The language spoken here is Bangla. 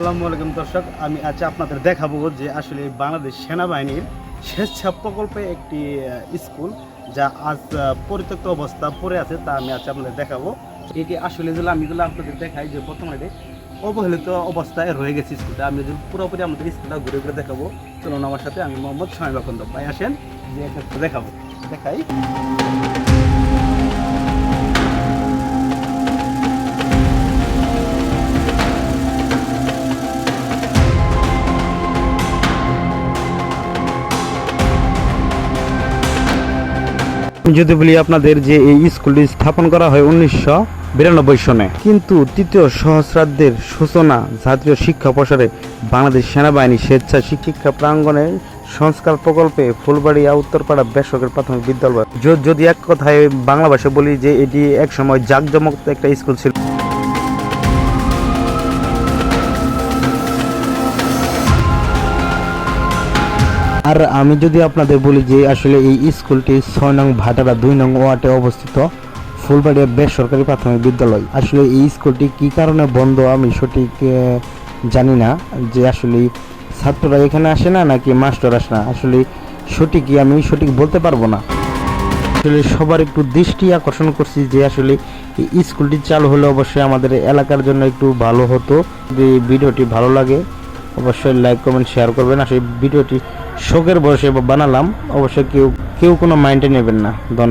আসসালামু আলাইকুম দর্শক, আমি আজ আপনাদের দেখাবো যে আসলে বাংলাদেশ সেনাবাহিনীর স্বেচ্ছা প্রকল্পে একটি স্কুল যা আজ পরিত্যক্ত অবস্থা পড়ে আছে, তা আমি আজ আপনাদের দেখাবো। এটি আসলে যেগুলো আমি যেগুলো আপনাদের দেখাই যে বর্তমানে অবহেলিত অবস্থায় রয়ে গেছে স্কুলটা, আমি যদি পুরোপুরি আমাদের স্কুলটা ঘুরে ঘুরে দেখাবো, চলুন আমার সাথে আমি মোহাম্মদ সোহেল লখন্দ ভাই আসেন, যে একটা দেখাবো। দেখাই। যদি বলি আপনাদের যে এই স্কুলটি স্থাপন করা হয় উনিশশো বিরানব্বই সনে, কিন্তু তৃতীয় সহস্রাব্দের সূচনা জাতীয় শিক্ষা প্রসারে বাংলাদেশ সেনাবাহিনী স্বেচ্ছা শিক্ষা প্রাঙ্গনে সংস্কার প্রকল্পে ফুলবাড়িয়া, উত্তরপাড়া বেসরকারি প্রাথমিক বিদ্যালয়। যদি এক কথায় বাংলা ভাষায় বলি যে এটি এক সময় জাঁকজমক একটা স্কুল ছিল। আর আমি যদি আপনাদের বলি যে আসলে এই স্কুলটি ছয় নং ভাটারা দুই নং ওয়ার্ডে অবস্থিত, ফুলবাড়িয়া বেসরকারি প্রাথমিক বিদ্যালয়। আসলে এই স্কুলটি কি কারণে বন্ধ আমি সঠিক জানি না যে আসলে ছাত্ররা এখানে আসে না নাকি মাস্টার আসে না। আসলে সঠিকই আমি সঠিক বলতে পারব না। আসলে সবার একটু দৃষ্টি আকর্ষণ করছি যে আসলে স্কুলটি চালু হলে অবশ্যই আমাদের এলাকার জন্য একটু ভালো হতো। যদি ভিডিওটি ভালো লাগে, অবশ্যই লাইক, কমেন্ট, শেয়ার করবেন। আসলে ভিডিওটি শোকের বয়সে বানালাম। অবশ্যই কেউ কেউ কোনো মাইন্ডে নেবেন না। ধন্যবাদ।